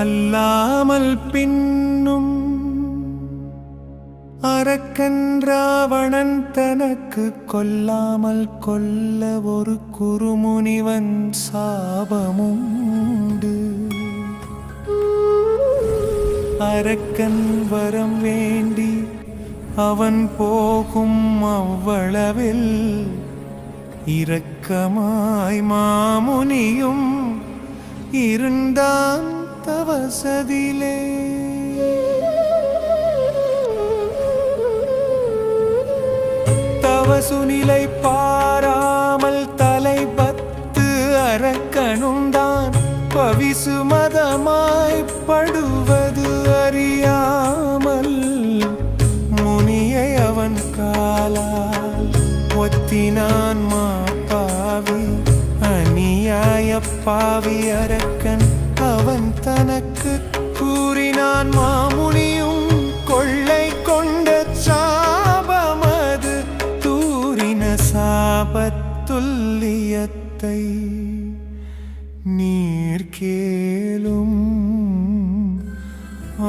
அல்லாமல் பின்னும் அரக்கன்றாவணன் தனக்கு கொல்லாமல் கொல்ல ஒரு குறுமுனிவன் சாபமுண்டு. அரக்கன் வரம் வேண்டி அவன் போகும் அவ்வளவில் இரக்கமாய் மாமுனியும் இருந்தான். தவசதிலே தவசுநிலை பாராமல் தலை பத்து அரக்கனுண்டான் பவிசு மதமாய் படுவது அறியாமல் முனியை அவன் காலால் ஒத்தினான் மாப்பாவி அநியாய பாவி அரக்கன் எனக்கு கூறினான் மாமுனியும் கொள்ளை கொண்ட சாபமது தூரின சாபத்துல்லியத்தை நீர் கேளும். ஆ.